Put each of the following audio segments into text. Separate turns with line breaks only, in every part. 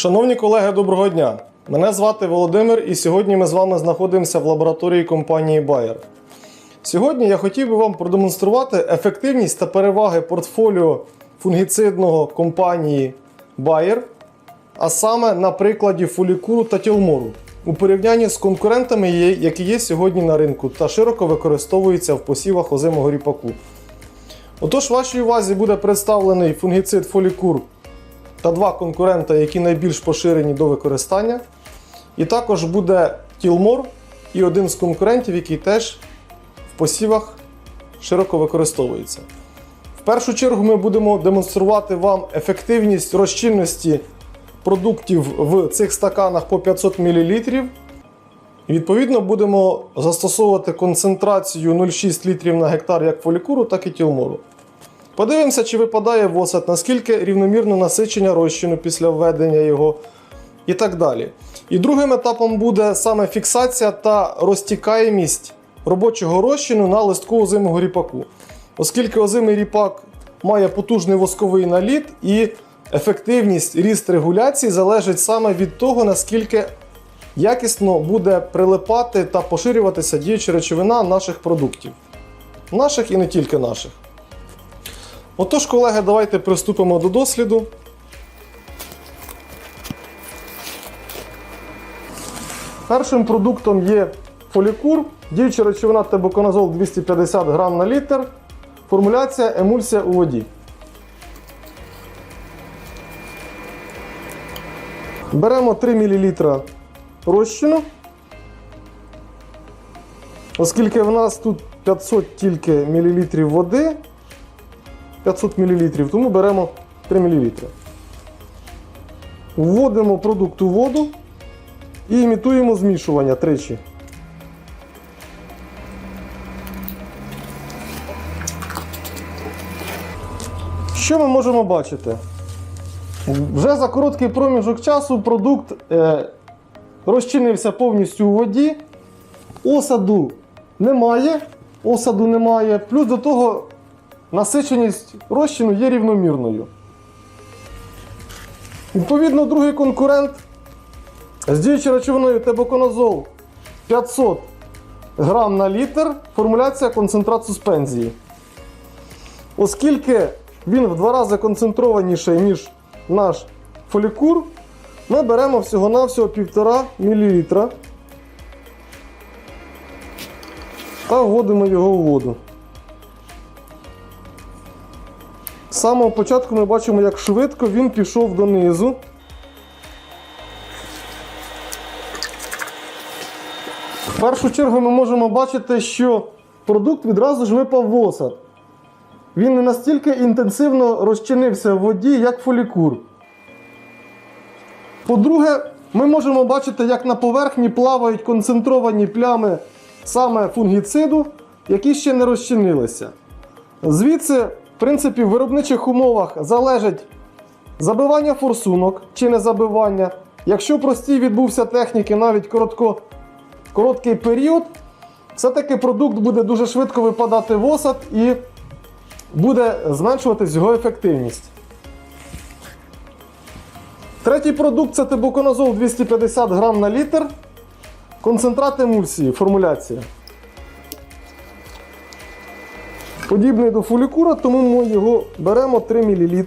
Шановні колеги, доброго дня! Мене звати Володимир, і сьогодні ми з вами знаходимося в лабораторії компанії Bayer. Сьогодні я хотів би вам продемонструвати ефективність та переваги портфоліо фунгіцидного компанії Bayer, а саме на прикладі фолікуру та тілмору у порівнянні з конкурентами, які є сьогодні на ринку та широко використовуються в посівах озимого ріпаку. Отож, вашій увазі буде представлений фунгіцид фолікур та два конкурента, які найбільш поширені до використання. І також буде Тілмор і один з конкурентів, який теж в посівах широко використовується. В першу чергу ми будемо демонструвати вам ефективність розчинності продуктів в цих стаканах по 500 мл. Відповідно будемо застосовувати концентрацію 0,6 літрів на гектар як фолікуру, так і тілмору. Подивимося, чи випадає восад, наскільки рівномірно насичення розчину після введення його і так далі. І другим етапом буде саме фіксація та розтікаємість робочого розчину на листку озимого ріпаку. Оскільки озимий ріпак має потужний восковий наліт і ефективність ріст регуляції залежить саме від того, наскільки якісно буде прилипати та поширюватися діюча речовина наших продуктів. Наших і не тільки наших. Отож, колеги, давайте приступимо до досліду. Першим продуктом є фолікур, діюча речовина тебуконазол 250 грам на літр, формуляція емульсія у воді. Беремо 3 мл розчину. Оскільки в нас тут 500 тільки мл води, 500 мл, тому беремо 3 мл. Вводимо продукт у воду і імітуємо змішування тричі. Що ми можемо бачити? Вже за короткий проміжок часу продукт е, розчинився повністю у воді, осаду немає, осаду немає, плюс до того насиченість розчину є рівномірною. Відповідно, другий конкурент з діючою речовиною тебоконазол 500 грам на літр, формуляція концентрат суспензії. Оскільки він в два рази концентрованіший, ніж наш фолікур, ми беремо всього-навсього 1,5 мл та вводимо його у воду. З самого початку ми бачимо, як швидко він пішов донизу. В першу чергу ми можемо бачити, що продукт відразу ж випав в осад. Він не настільки інтенсивно розчинився в воді, як фолікур. По-друге, ми можемо бачити, як на поверхні плавають концентровані плями саме фунгіциду, які ще не розчинилися. Звідси, принципі, в виробничих умовах залежить забивання форсунок чи не забивання. Якщо простій відбувся техніки навіть коротко, короткий період, все-таки продукт буде дуже швидко випадати в осад і буде зменшуватись його ефективність. Третій продукт це тебуконазол 250 грам на літр. Концентрат емульсії, формуляція. Подібний до фолікура, тому ми його беремо 3 мл.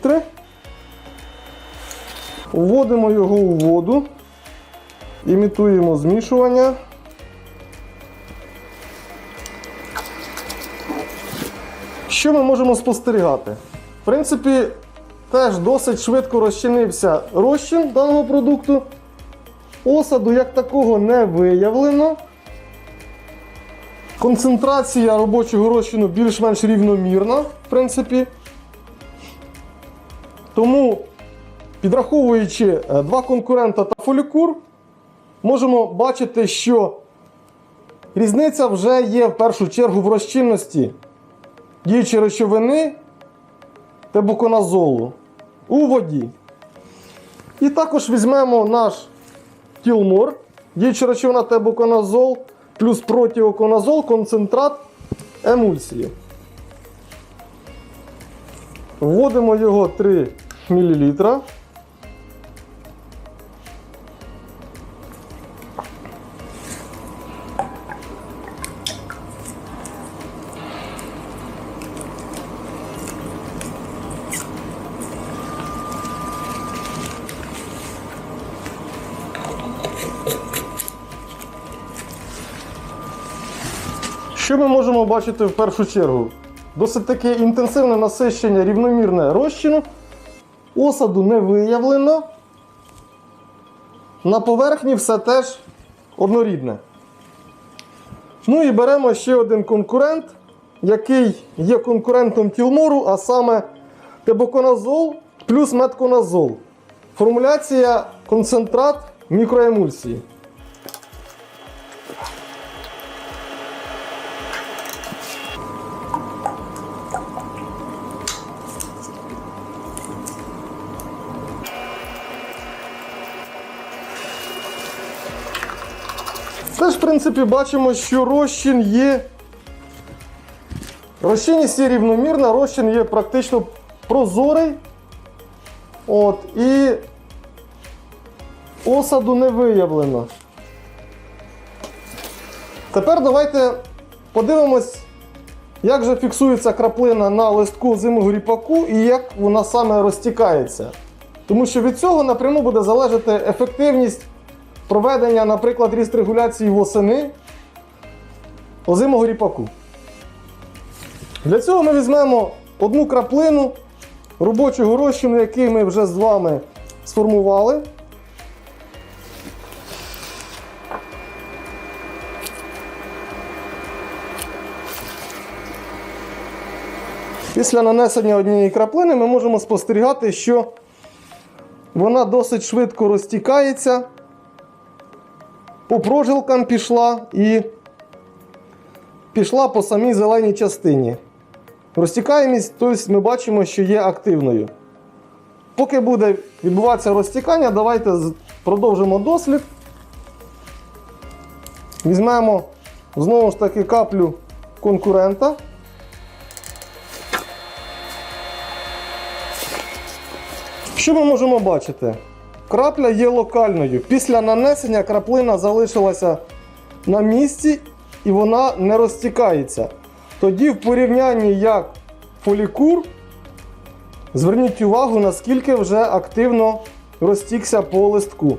Вводимо його у воду, імітуємо змішування. Що ми можемо спостерігати? В принципі, теж досить швидко розчинився розчин даного продукту. Осаду як такого не виявлено. Концентрація робочого розчину більш-менш рівномірна, в принципі. Тому, підраховуючи е, два конкурента та фолікур, можемо бачити, що різниця вже є в першу чергу в розчинності діючої речовини тебуконазолу у воді. І також візьмемо наш тілмор, діюча речовина тебуконазол плюс протіоконазол, концентрат емульсії. Вводимо його 3 мл. Що ми можемо бачити в першу чергу? Досить таке інтенсивне насищення рівномірне розчину. Осаду не виявлено. На поверхні все теж однорідне. Ну і беремо ще один конкурент, який є конкурентом тілмору, а саме тебоконазол плюс метконазол. Формуляція концентрат мікроемульсії. Теж, в принципі, бачимо, що розчин є. Розчинність є рівномірна, розчин є практично прозорий. От, і осаду не виявлено. Тепер давайте подивимось, як же фіксується краплина на листку зимого ріпаку і як вона саме розтікається. Тому що від цього напряму буде залежати ефективність проведення, наприклад, ріст регуляції восени озимого ріпаку. Для цього ми візьмемо одну краплину робочого розчину, який ми вже з вами сформували. Після нанесення однієї краплини ми можемо спостерігати, що вона досить швидко розтікається, по прожилкам пішла і пішла по самій зеленій частині. Розтікаємість, тобто ми бачимо, що є активною. Поки буде відбуватися розтікання, давайте продовжимо дослід. Візьмемо знову ж таки каплю конкурента. Що ми можемо бачити? Крапля є локальною. Після нанесення краплина залишилася на місці і вона не розтікається. Тоді в порівнянні як фолікур, зверніть увагу, наскільки вже активно розтікся по листку.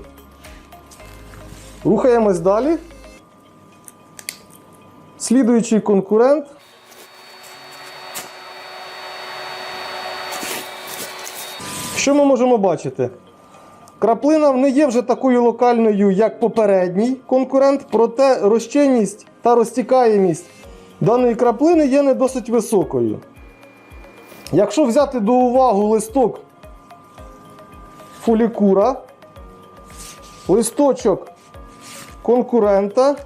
Рухаємось далі. Слідуючий конкурент. Що ми можемо бачити? Краплина не є вже такою локальною, як попередній конкурент, проте розчинність та розтікаємість даної краплини є не досить високою. Якщо взяти до уваги листок фолікура, листочок конкурента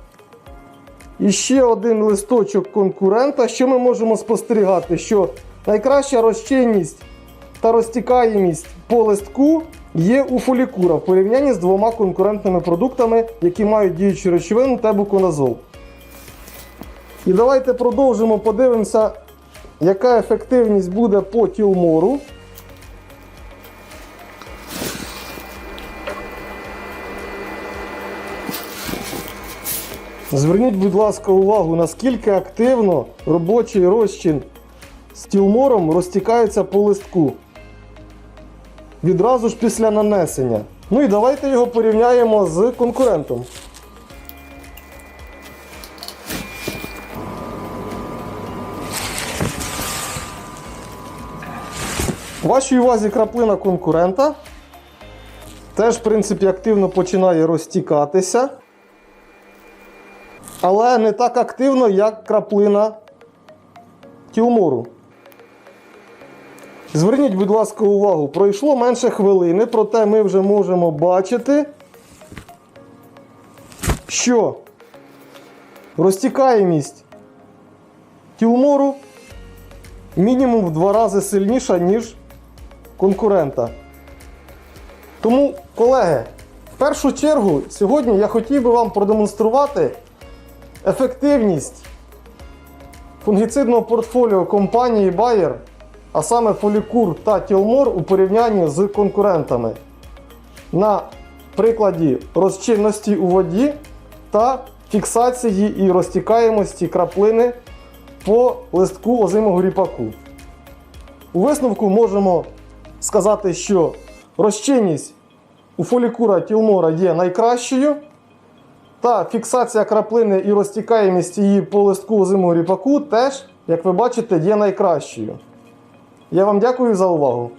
і ще один листочок конкурента, що ми можемо спостерігати? Що найкраща розчинність та розтікаємість по листку є у фолікура в порівнянні з двома конкурентними продуктами, які мають діючу речовину тебуконазол. І давайте продовжимо, подивимося, яка ефективність буде по тілмору. Зверніть, будь ласка, увагу, наскільки активно робочий розчин з тілмором розтікається по листку. Відразу ж після нанесення. Ну і давайте його порівняємо з конкурентом. Вашій увазі краплина конкурента. Теж, в принципі, активно починає розтікатися. Але не так активно, як краплина тілмору. Зверніть, будь ласка, увагу, пройшло менше хвилини, проте ми вже можемо бачити, що розтікаємість тілмору мінімум в два рази сильніша, ніж конкурента. Тому, колеги, в першу чергу, сьогодні я хотів би вам продемонструвати ефективність фунгіцидного портфоліо компанії Bayer, а саме Фолікур та Тілмор у порівнянні з конкурентами на прикладі розчинності у воді та фіксації і розтікаємості краплини по листку озимого ріпаку. У висновку можемо сказати, що розчинність у фолікура Тілмора є найкращою. та фіксація краплини і розтікаємість її по листку озимого ріпаку теж, як ви бачите, є найкращою. Я вам дякую за увагу.